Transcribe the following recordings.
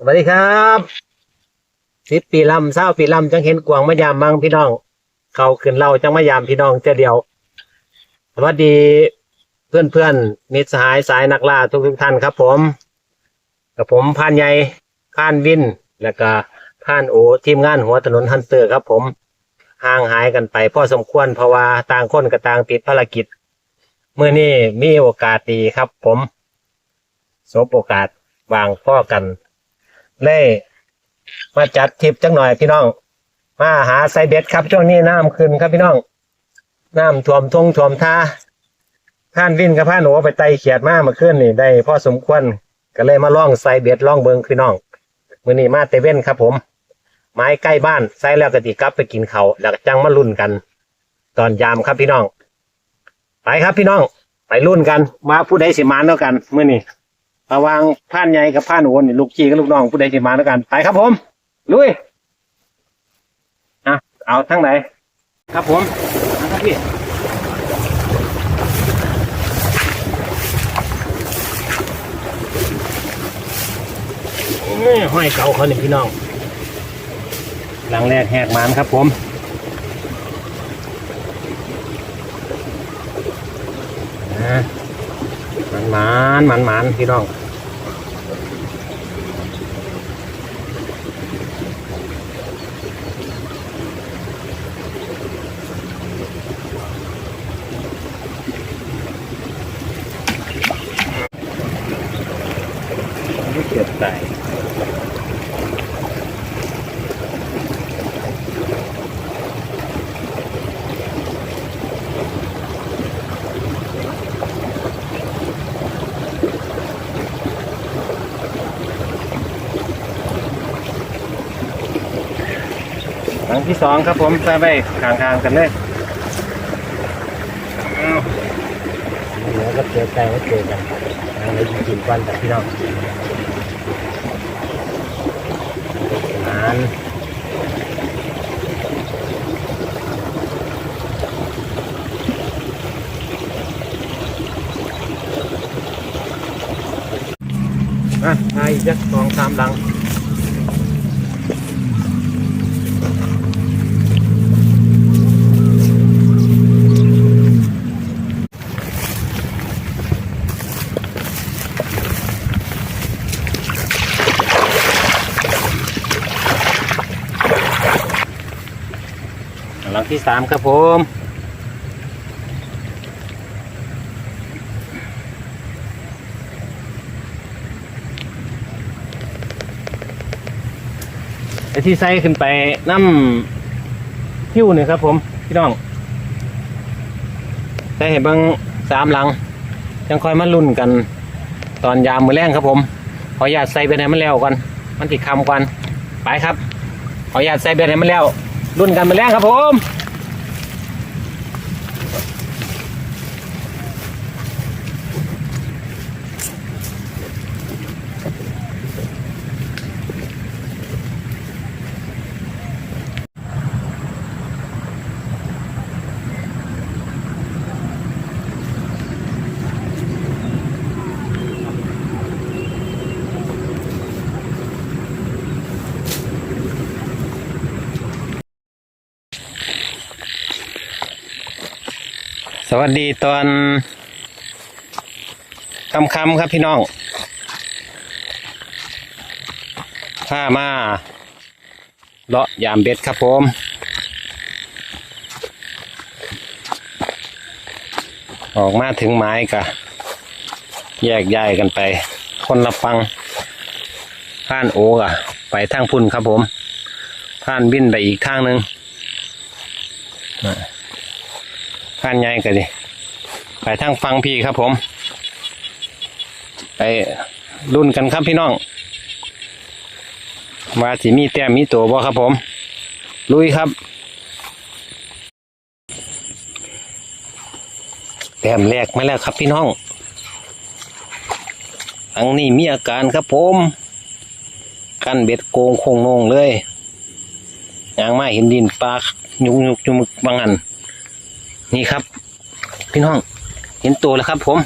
สวัสดีครับสิบปีลำเศร้าปีลำจังเห็นกวางมายามมังพี่น้อง เขาขึ้นเราจังมายามพี่น้องเจ้าเดียวสวัสดีเพื่อนเพื่อนมิตรสหายสายนักล่าทุกทุกท่านครับ ผมกับผมพานใหญ่พานวิน แล้วก็พานโอทีมงานหัวถนนฮันเตอร์ครับ ผมห่างหายกันไปพอสมควรเพราะว่าต่างคนกับต่างติดภารกิจเมื่อนี้มีโอกาสดีครับ ผมสบโอกาสวางพ่อกัน เล่มาจัดทริปจังหน่อยพี่น้อง มาหาไซเบ็ดครับช่วงนี้น้ำขึ้นครับพี่น้องน้ำท่วมทงท่วมท่าผ่านวินกับผ่านหนูไปไตเขียดมาเมาขึ้นนี่ได้พอสมควรก็เลยมาล่องไซเบ็ดล่องเบิงพี่น้องมือนี้มาเตเว่นครับผม ไม้ใกล้บ้านไซแล้วกติกลับไปกินเขาแล้วก็จังมาลุ้นกัน ตอนยามครับพี่น้อง ไปครับพี่น้อง ไปลุ้นกันมาผู้ใดสิมานแล้วกันมื้อนี้ ระวางผ่านใหญ่กับผ่านโอนนี่ลูกจีกับลูกน้องผู้ใดสิมาแล้วกันไปครับผมลุยอะเอาทั้งไหนครับผมครับพี่ห้อยเก่าเขาหนึ่งพี่น้อง หลังแรกแหกมันครับผมอะ มันมันมันพี่น้อง ไม่เกือบตายหลัง ที่สองครับผมใส่ไปข้างๆกันเลยเอาเดี๋ยวก็เจอใจก็เจอกันทางไหนกินกันกับพี่น้องนานอะมาอีกจักสองสามหลัง หลังที่สามครับผมไอที่ใส่ขึ้นไปน้ำหิ้วเนี่ยครับผม พี่น้องใส่เห็นบางสามหลัง ยังคอยมาลุ้นกัน ตอนยามมือแรงครับผม ขออนุญาตใส่ไปไหนมันแล้วก่อนมันติดคำก่อนไปครับ ขออนุญาตใส่ไปไหนมันแล้ว รุ่นกันมาแล้วครับผม สวัสดีตอนคำคำๆครับพี่น้องข้ามาเลาะยามเบ็ดครับผมออกมาถึงไม้กะ แยกย้ายกันไป คนละฟังผ่านโอกะ ไปทางพุ่นครับผมผ่านบินไปอีกทางหนึ่ง ผ่านใหญ่กันดิไปทางฟังพี่ครับผม ไปรุ่นกันครับพี่น้องว่าสิมีแต้มมีตัวบ่ครับผม ลุยครับ แต้มแรกมาแล้วครับพี่น้องอังนี้มีอาการครับผมกันเบ็ดโกงโคงนงเลยยางมาเห็นดินปลายุกยุกยุกบางอัน นี่ครับ พี่น้อง เห็นตัวแล้วครับ ผม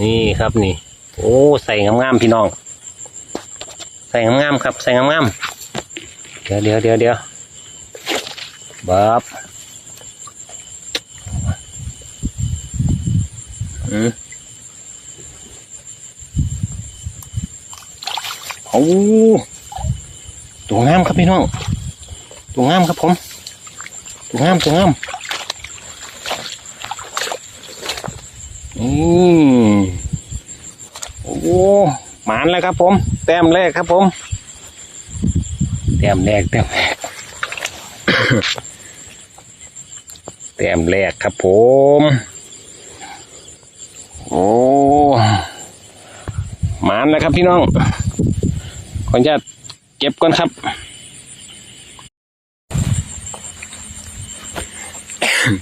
นี่ครับนี่ โอ้ใส่งามๆพี่น้อง ใส่งามๆครับ ใส่งามๆเดี๋ยวเดี๋ยวเดี๋ยวเดี๋ยวบับอืมโอ้ตัวงามครับพี่น้องตัวงามครับผม ตัวงามตัวงามอืมโอ้หมานแล้วครับ ผม แต้มแรกครับ ผม แต้มแรกแต้มแรกแต้มแรกครับ ผม โอ้หมานแล้วครับพี่น้องขออนุญาตเก็บก่อนครับ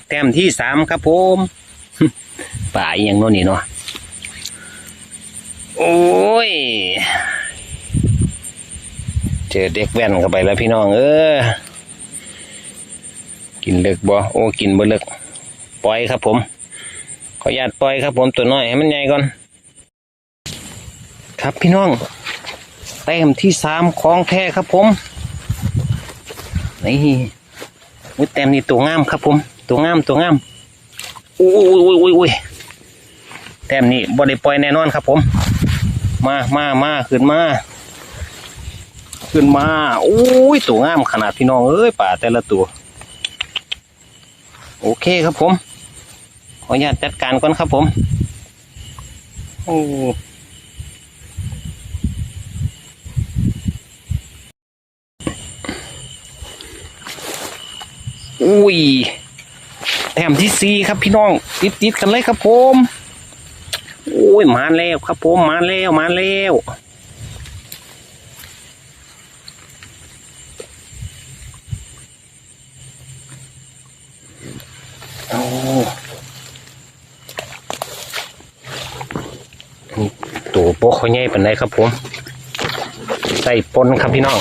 แต้มที่สามครับผมป่าอย่างโน่นนี่เนาะโอ้ย เจอเด็กแว่นเข้าไปแล้วพี่น้อง เออ กินเลิกบ่โอ้กินบ่เลิกปล่อยครับผม ขออนุญาตปล่อยครับผมตัวน้อยให้มันใหญ่ก่อน ครับพี่น้องแต้มที่สามของแท้ครับผม นี่อุ้ยแต้มนี่ตัวงามครับผม ตัวงามตัวงามอุ้ยอุ้ยอุ้ยอุ้ยแต้มนี่บ่ได้ปล่อยแน่นอนครับ ผม มามามาขึ้นมา ขึ้นมาอุ้ยตัวงามขนาดพี่น้องเอ้ยป่าแต่ละตัว โอเคครับผมขออนุญาตจัดการก่อนครับผมโอ้อุ้ย แต้มที่สี่ครับพี่น้องติดติดกันเลยครับผมโอ้ยมาแล้วครับผมมาแล้วมาแล้วโอ้ตัวโป๊ะเขาใหญ่เป็นไรครับผมใส่ปนครับพี่น้อง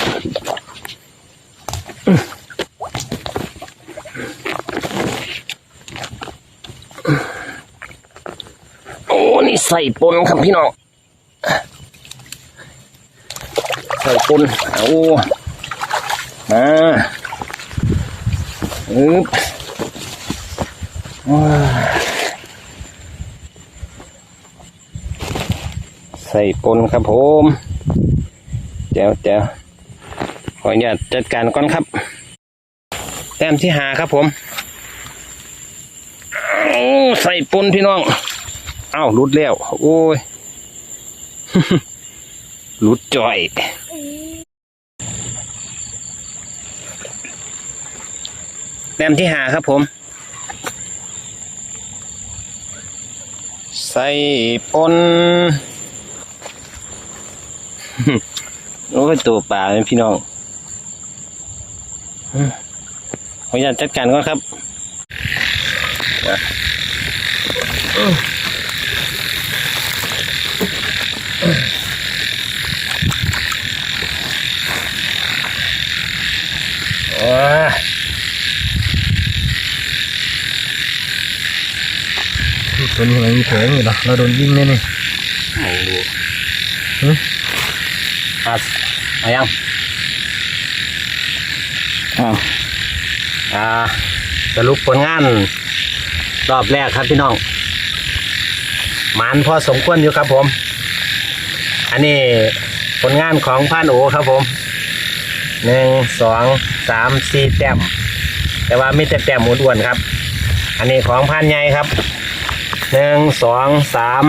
โอ้ นี่ ใส่ปนครับพี่น้องใส่ปนโอ้มาอึบว้าใส่ปนครับผมเดี๋ยวเดี๋ยวขออนุญาตจัดการก่อนครับ แต้มที่หาครับผมใส่ปนพี่น้อง อ้าวหลุดแล้ว โอ้ยหลุดจ่อยแต้มที่หาครับผม ใส่ปนโอ้ยตัวป่าพี่น้องขออนุญาตจัดการก่อนครับ โอ้ย ตัวนี้มันมีแผลอยู่นะเราโดนยิงแน่นี่มองดูหึอะเอายังอ้าวอ่าสรุปผลงาน รอบแรกครับพี่น้องหมันพอสมควรอยู่ครับผม อันนี้ผลงานของพานโอครับผมหนึ่งสองสามสี่แต้มแต่ว่าไม่แต่แต้มอ้วนๆครับ อันนี้ของพานใหญ่ครับ หนึ่งสองสาม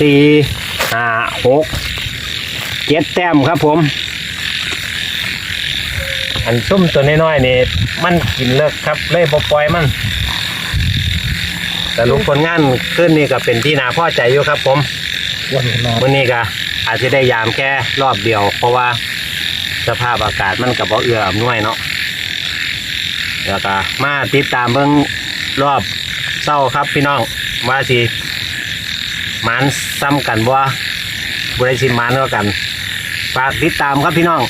สี่ห้าหกเจ็ดแต้มครับผม อันซุ่มตัวน้อยๆนี่มันกินเลิกครับเลยบ่ปล่อยมันแต่ลุงผลงานขึ้นนี่ก็เป็นที่น่าพอใจอยู่ครับผมวันนอนวันนี้ก็อาจจะได้ยามแค่รอบเดียว เพราะว่าสภาพอากาศมันกับบ่เอื้ออำนวยเนาะแล้วก็มาติดตามเบิ่งรอบ เศร้าครับพี่น้องว่าสิหมันซ้ำกันบ่บริสิหมันก็กันฝากติดตามครับพี่น้อง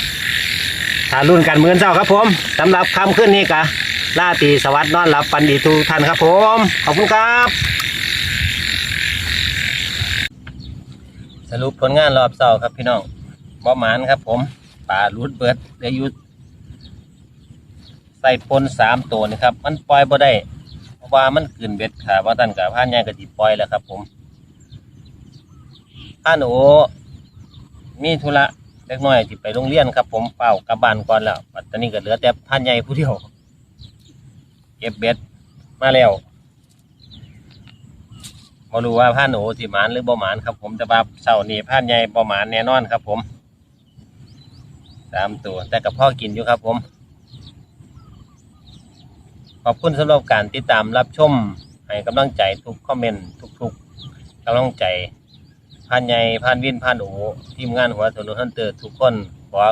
ถ้ารุ่นกันเหมือนเจ้าครับผมสำหรับคำขึ้นนี้กะล่าตีสวัสดิ์นอนหลับปันดีทุกท่านครับผม ขอบคุณครับ สรุปผลงานรอบเสาครับพี่น้องบ่หมานครับผมป่ารูดเบิดเหลืออยู่ใส่ปนสามตัวนี่ครับ มันปล่อยบ่ได้ ว่ามันกลืนเบ็ดค่ะว่าตันกับผ่านใหญ่ก็สิปล่อยแล้วครับ ผมผ่านโอมีธุระเล็กน้อยที่ไปโรงเรียนครับ ผมเป่ากลับบ้านก่อนแล้วปัตตานีก็เหลือแต่ผ่านใหญ่ผู้เดียวเก็บเบ็ดมาแล้วมารู้ว่าผ่านโอสิหมานหรือบ่หมานครับ ผมแต่ว่าเสาร์นี้ผ่านใหญ่บ่หมานแน่นอนครับ ผมสามตัวแต่กับพ่อกินอยู่ครับ ผม ขอบคุณสำหรับการติดตามรับชมให้กำลังใจทุกคอมเมนต์ทุกๆกำลังใจผ่านใหญ่ผ่านวินผ่านโอทีมงานหัวถนนฮันเตอร์ทุกคนขอ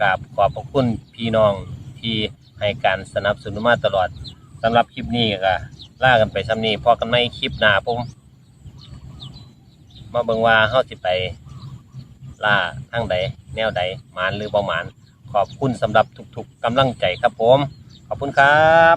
กราบขอบพระคุณพี่น้องที่ให้การสนับสนุนมาตลอดสำหรับคลิปนี้ก็ล่ากันไปซ้ำนี้พอกันในคลิปหน้าผมมาเบิ่งว่าเฮาสิไปล่าทางใดแนวใดหมานหรือบ่หมาน ขอบคุณสำหรับทุกๆกำลังใจครับผม ขอบคุณครับ